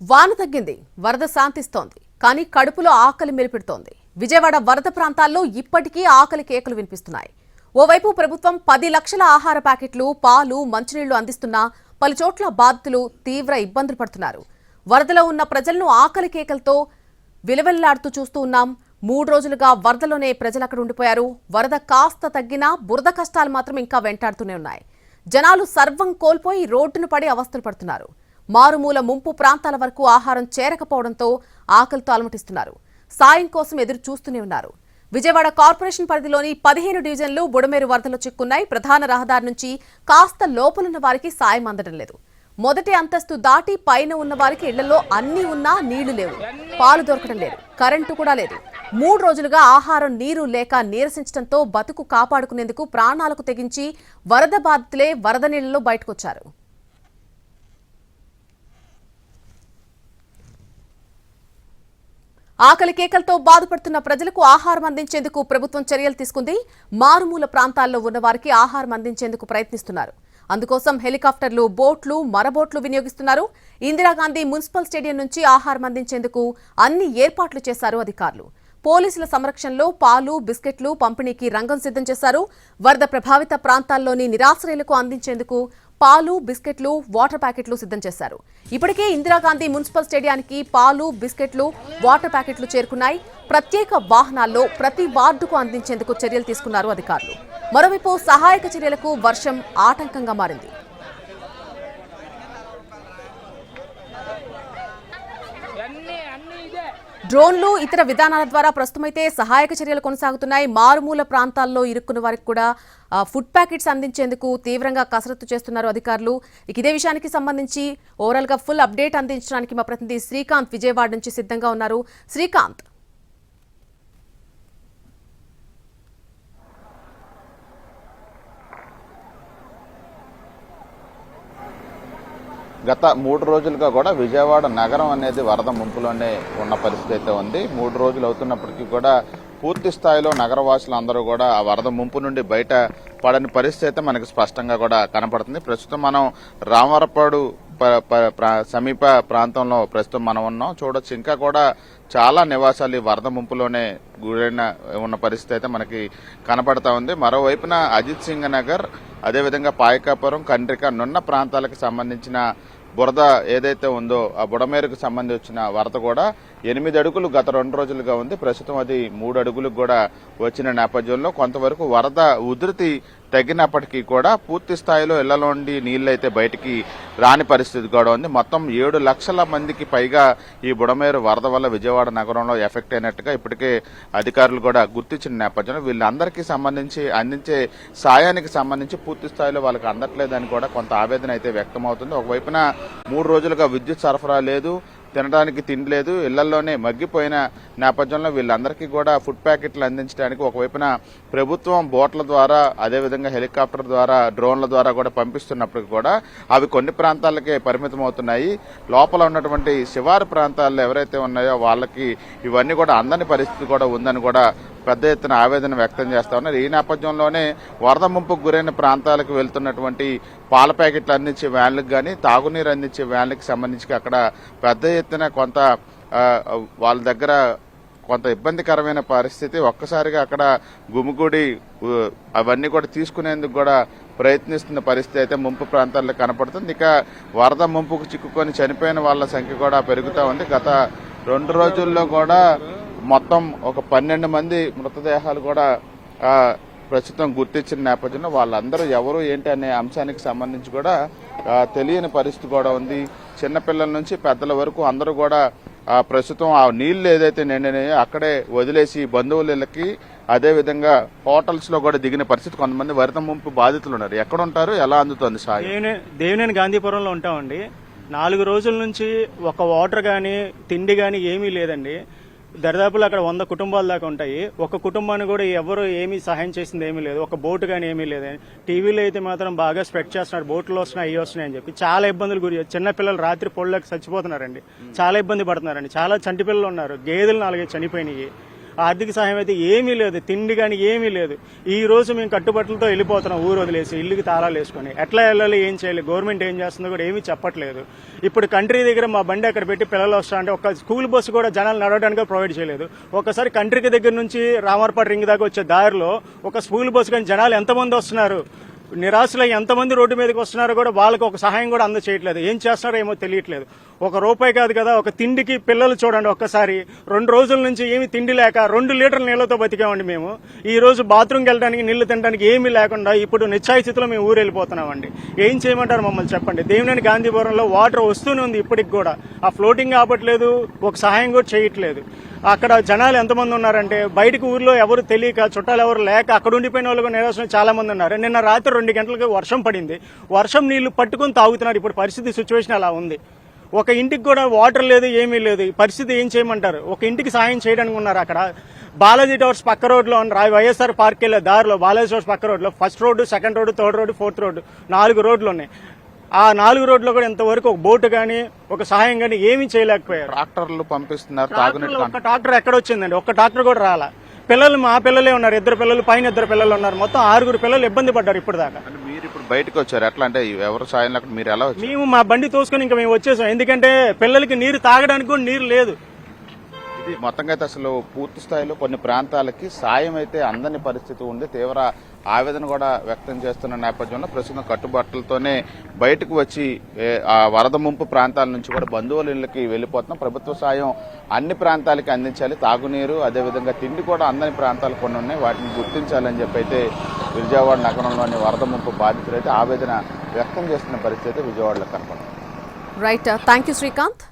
వాన తగ్గింది వరద శాంతిస్తోంది కానీ కడుపులో ఆకలి మెలిపెడుతోంది విజయవాడ వరద ప్రాంతాల్లో ఇప్పటికీ ఆకలి కేకలు వినిపిస్తున్నాయి. ఓవైపు ప్రభుత్వం పది లక్షల ఆహార ప్యాకెట్లు పాలు మంచినీళ్ళు అందిస్తున్నా పలు చోట్ల బాధితులు తీవ్ర ఇబ్బందులు పడుతున్నారు. వరదలో ఉన్న ప్రజలను ఆకలి కేకలతో విలవెల్లాడుతూ చూస్తూ ఉన్నాం. మూడు రోజులుగా వరదలోనే ప్రజలు అక్కడ ఉండిపోయారు. వరద కాస్త తగ్గినా బురద కష్టాలు మాత్రం ఇంకా వెంటాడుతూనే ఉన్నాయి. జనాలు సర్వం కోల్పోయి రోడ్డును పడి అవస్థలు పడుతున్నారు. మారుమూల ముంపు ప్రాంతాల వరకు ఆహారం చేరకపోవడంతో ఆకలితో అలమటిస్తున్నారు. సాయం కోసం ఎదురు చూస్తూనే ఉన్నారు. విజయవాడ కార్పొరేషన్ పరిధిలోని పదిహేను డివిజన్లు బుడమేరు వరదలో చిక్కున్నాయి. ప్రధాన రహదారి నుంచి కాస్త లోపలున్న వారికి సాయం అందడం లేదు. మొదటి అంతస్తు దాటి పైన ఉన్న వారికి ఇళ్ళలో అన్ని ఉన్నా నీళ్ళు లేవు. పాలు దొరకడం లేదు. కరెంటు కూడా లేదు. మూడు రోజులుగా ఆహారం నీరు లేక నీరసించడంతో బతుకు కాపాడుకునేందుకు ప్రాణాలకు తెగించి వరద బాధితులే వరద నీళ్ళలో బయటకొచ్చారు. ఆకలి కేకలతో బాధపడుతున్న ప్రజలకు ఆహారం అందించేందుకు ప్రభుత్వం చర్యలు తీసుకుంది. మారుమూల ప్రాంతాల్లో ఉన్న వారికి ఆహారం అందించేందుకు ప్రయత్నిస్తున్నారు. అందుకోసం హెలికాప్టర్లు బోట్లు మరబోట్లు వినియోగిస్తున్నారు. ఇందిరాగాంధీ మున్సిపల్ స్టేడియం నుంచి ఆహారం అందించేందుకు అన్ని ఏర్పాట్లు చేశారు అధికారులు. పోలీసుల సంరక్షణలో పాలు బిస్కెట్లు పంపిణీకి రంగం సిద్ధం చేశారు. వరద ప్రభావిత ప్రాంతాల్లోని నిరాశ్రయులకు అందించేందుకు పాలు బిస్కెట్లు వాటర్ ప్యాకెట్లు సిద్ధం చేశారు. ఇప్పటికే ఇందిరాగాంధీ మున్సిపల్ స్టేడియానికి పాలు బిస్కెట్లు వాటర్ ప్యాకెట్లు చేరుకున్నాయి. ప్రత్యేక వాహనాల్లో ప్రతి వార్డుకు అందించేందుకు చర్యలు తీసుకున్నారు అధికారులు. మరోవైపు సహాయక చర్యలకు వర్షం ఆటంకంగా మారింది అన్ని అన్ని ఇదే డ్రోన్లు ఇతర విధానాల ద్వారా ప్రస్తుతమైతే సహాయక చర్యలు కొనసాగుతున్నాయి. మారుమూల ప్రాంతాల్లో ఇరుక్కున్న వారికి కూడా ఫుడ్ ప్యాకెట్స్ అందించేందుకు తీవ్రంగా కసరత్తు చేస్తున్నారు అధికారులు. ఇక ఇదే విషయానికి సంబంధించి ఓవరాల్గా ఫుల్ అప్డేట్ అందించడానికి మా ప్రతినిధి శ్రీకాంత్ విజయవాడ నుంచి సిద్ధంగా ఉన్నారు. శ్రీకాంత్ గత మూడు రోజులుగా కూడా విజయవాడ నగరం అనేది వరద ముంపులోనే ఉన్న పరిస్థితి అయితే ఉంది. మూడు రోజులు అవుతున్నప్పటికీ కూడా పూర్తి స్థాయిలో నగరవాసులు అందరూ కూడా ఆ వరద ముంపు నుండి బయట పడని పరిస్థితి అయితే మనకు స్పష్టంగా కూడా కనపడుతుంది. ప్రస్తుతం మనం రామవరపాడు ప- ప- ప్రా- సమీప ప్రాంతంలో ప్రస్తుతం మనం ఉన్నాం. చూడొచ్చు ఇంకా కూడా చాలా నివాసాలు ఈ వరద ముంపులోనే గురైన ఉన్న పరిస్థితి అయితే మనకి కనపడతా ఉంది. మరోవైపున అజిత్ సింగ్ నగర్ అదేవిధంగా పాయకాపురం కండ్రిక నున్న ప్రాంతాలకు సంబంధించిన బురద ఏదైతే ఉందో ఆ బుడమేరుకు సంబంధించిన వరద కూడా ఎనిమిది అడుగులు గత రెండు రోజులుగా ఉంది. ప్రస్తుతం అది మూడు అడుగులకు కూడా వచ్చిన నేపథ్యంలో కొంతవరకు వరద ఉధృతి తగ్గినప్పటికీ కూడా పూర్తి స్థాయిలో ఇళ్ళలోండి నీళ్ళు బయటికి రాని పరిస్థితి కూడా ఉంది. మొత్తం ఏడు లక్షల మందికి పైగా ఈ బుడమేరు వరద వల్ల విజయవాడ నగరంలో ఎఫెక్ట్ అయినట్టుగా ఇప్పటికే అధికారులు కూడా గుర్తించిన నేపథ్యంలో వీళ్ళందరికీ సంబంధించి అందించే సాయానికి సంబంధించి పూర్తి స్థాయిలో వాళ్ళకి అందట్లేదని కూడా కొంత ఆవేదన అయితే వ్యక్తం అవుతుంది ఒకవైపున మూడు రోజులుగా విద్యుత్ సరఫరా లేదు. తినడానికి తిండి లేదు ఇళ్ళలోనే మగ్గిపోయిన నేపథ్యంలో వీళ్ళందరికీ కూడా ఫుడ్ ప్యాకెట్లు అందించడానికి ఒకవైపున ప్రభుత్వం బోట్ల ద్వారా అదేవిధంగా హెలికాప్టర్ ద్వారా డ్రోన్ల ద్వారా కూడా పంపిస్తున్నప్పటికీ కూడా అవి కొన్ని ప్రాంతాలకే పరిమితం అవుతున్నాయి లోపల ఉన్నటువంటి శివారు ప్రాంతాల్లో ఎవరైతే ఉన్నాయో వాళ్ళకి ఇవన్నీ కూడా అందని పరిస్థితి కూడా ఉందని కూడా పెద్ద ఎత్తున ఆవేదన వ్యక్తం చేస్తా ఉన్నారు. ఈ నేపథ్యంలోనే వరద ముంపుకు గురైన ప్రాంతాలకు వెళ్తున్నటువంటి పాల ప్యాకెట్లు అందించే వ్యాన్లకు కానీ తాగునీరు అందించే వ్యాన్లకు సంబంధించి అక్కడ పెద్ద ఎత్తున కొంత వాళ్ళ దగ్గర కొంత ఇబ్బందికరమైన పరిస్థితి. ఒక్కసారిగా అక్కడ గుమిగూడి అవన్నీ కూడా తీసుకునేందుకు కూడా ప్రయత్నిస్తున్న పరిస్థితి అయితే ముంపు ప్రాంతాల్లో కనపడుతుంది. ఇక వరద ముంపుకు చిక్కుకొని చనిపోయిన వాళ్ళ సంఖ్య కూడా పెరుగుతూ ఉంది. గత రెండు రోజుల్లో కూడా మొత్తం ఒక పన్నెండు మంది మృతదేహాలు కూడా ప్రస్తుతం గుర్తించిన నేపథ్యంలో వాళ్ళందరూ ఎవరు ఏంటి అనే అంశానికి సంబంధించి కూడా తెలియని పరిస్థితి కూడా ఉంది. చిన్నపిల్లల నుంచి పెద్దల వరకు అందరూ కూడా ప్రస్తుతం ఆ నీళ్ళు ఏదైతే నిండినాయో అక్కడే వదిలేసి బంధువులకి అదే విధంగా హోటల్స్లో కూడా దిగిన పరిస్థితి కొంతమంది వరద ముంపు బాధితులు ఉన్నారు. ఎక్కడ ఉంటారు ఎలా అందుతుంది సాయం? దేవినేని గాంధీపురంలో ఉంటామండి. నాలుగు రోజుల నుంచి ఒక వాటర్ కానీ తిండి కానీ ఏమీ లేదండి. దరిదాపులు అక్కడ వంద కుటుంబాల దాకా ఉంటాయి. ఒక కుటుంబాన్ని కూడా ఎవరు ఏమీ సహాయం చేసింది ఏమీ లేదు. ఒక బోటు కానీ ఏమీ లేదు. టీవీలో అయితే మాత్రం బాగా స్ప్రెడ్ చేస్తున్నారు. బోట్లు వస్తున్నాయి అవి వస్తున్నాయి అని చెప్పి. చాలా ఇబ్బందులు గురి చిన్న పిల్లలు రాత్రి పొళ్ళకి చచ్చిపోతున్నారండి. చాలా ఇబ్బంది పడుతున్నారండి. చాలా చంటి పిల్లలు ఉన్నారు. గేదెలు నాలుగైదు చనిపోయినాయి. ఆర్థిక సహాయం అయితే ఏమీ లేదు తిండి కానీ ఏమీ లేదు. ఈ రోజు మేము కట్టుబట్టలతో వెళ్ళిపోతున్నాం ఊరు వదిలేసి ఇల్లుకి తాళాలు వేసుకొని. ఎట్లా వెళ్ళాలి ఏం చేయాలి గవర్నమెంట్ ఏం చేస్తుందో కూడా ఏమీ చెప్పట్లేదు. ఇప్పుడు కంట్రీ దగ్గర మా బండి అక్కడ పెట్టి పిల్లలు వస్తా అంటే ఒక స్కూల్ బస్సు కూడా జనాలు నడవడానికి ప్రొవైడ్ చేయలేదు. ఒకసారి కంట్రీకి దగ్గర నుంచి రామర్పాటి రింగ్ దాకా వచ్చే దారిలో ఒక స్కూల్ బస్సు కానీ జనాలు ఎంతమంది వస్తున్నారు? నిరాశలై ఎంతమంది రోడ్డు మీదకి వస్తున్నారో కూడా వాళ్ళకి ఒక సహాయం కూడా అందచేయట్లేదు. ఏం చేస్తున్నారో ఏమో తెలియట్లేదు. ఒక రూపాయి కాదు కదా ఒక తిండికి పిల్లలు చూడండి ఒక్కసారి. రెండు రోజుల నుంచి ఏమి తిండి లేక రెండు లీటర్ల నీళ్ళతో బతికామండి మేము. ఈ రోజు బాత్రూమ్కి వెళ్ళడానికి నీళ్ళు తినడానికి ఏమీ లేకుండా ఇప్పుడు నిశ్చాయిస్థితిలో మేము ఊరెళ్ళిపోతున్నామండి ఏం చేయమంటారు మమ్మల్ని చెప్పండి. దేవినేని గాంధీపురంలో వాటర్ వస్తూనే ఉంది ఇప్పటికి కూడా. ఆ ఫ్లోటింగ్ ఆపట్లేదు ఒక సహాయం కూడా చేయట్లేదు. అక్కడ జనాలు ఎంతమంది ఉన్నారంటే బయటకు ఊర్లో ఎవరు తెలియక చుట్టాలు ఎవరు లేక అక్కడ ఉండిపోయిన వాళ్ళు కూడా నిరాశ చాలా మంది ఉన్నారు. నిన్న రాత్రి రెండు గంటలకు వర్షం పడింది. వర్షం నీళ్ళు పట్టుకొని తాగుతున్నారు. ఇప్పుడు పరిస్థితి సిచ్యువేషన్ అలా ఉంది. ఒక ఇంటికి కూడా వాటర్ లేదు ఏమీ లేదు. పరిస్థితి ఏం చేయమంటారు? ఒక ఇంటికి సాయం చేయడానికి ఉన్నారు అక్కడ. బాలాజీ టవర్స్ పక్క రోడ్లో ఉన్న వైఎస్ఆర్ పార్క్ వెళ్ళే దారిలో బాలాజీ టవర్స్ పక్క రోడ్లో first road second road third road fourth road నాలుగు రోడ్లు ఉన్నాయి. ఆ నాలుగు రోడ్లో కూడా ఇంతవరకు ఒక బోటు కానీ ఒక సహాయం కానీ ఏమీ చేయలేకపోయారు. ట్రాక్టర్లు పంపిస్తున్నారు ఒక్క ట్రాక్టర్ ఎక్కడ వచ్చిందండి? ఒక్క ట్రాక్టర్ కూడా రాలా. పిల్లలు మా పిల్లలే ఉన్నారు ఇద్దరు పిల్లలు పైన ఇద్దరు పిల్లలు ఉన్నారు. మొత్తం ఆరుగురు పిల్లలు ఇబ్బంది పడ్డారు ఇప్పుడు దాకా. మీరు ఇప్పుడు బయటకు వచ్చారు. ఎట్లా అంటే ఎవరు సాయం మీరు ఎలా మేము మా బండి తోసుకొని ఇంకా మేము వచ్చేసాం. ఎందుకంటే పిల్లలకి నీరు తాగడానికి కూడా నీరు లేదు. మొత్తంగా అయితే అసలు పూర్తి స్థాయిలో కొన్ని ప్రాంతాలకి సాయం అయితే అందని పరిస్థితి ఉంది. తీవ్ర ఆవేదన కూడా వ్యక్తం చేస్తున్న నేపథ్యంలో ప్రస్తుతం కట్టుబాట్లతోనే బయటకు వచ్చి ఆ వరద ముంపు ప్రాంతాల నుంచి కూడా బంధువుల ఇళ్ళకి వెళ్ళిపోతున్నాం. ప్రభుత్వ సాయం అన్ని ప్రాంతాలకి అందించాలి. తాగునీరు అదేవిధంగా తిండి కూడా అందని ప్రాంతాలు కొన్ని ఉన్నాయి. వాటిని గుర్తించాలని చెప్పి అయితే విజయవాడ నగరంలోని వరద ముంపు బాధితులైతే ఆవేదన వ్యక్తం చేస్తున్న పరిస్థితి విజయవాడలో కనపడుతుంది. Right thank you Srikanth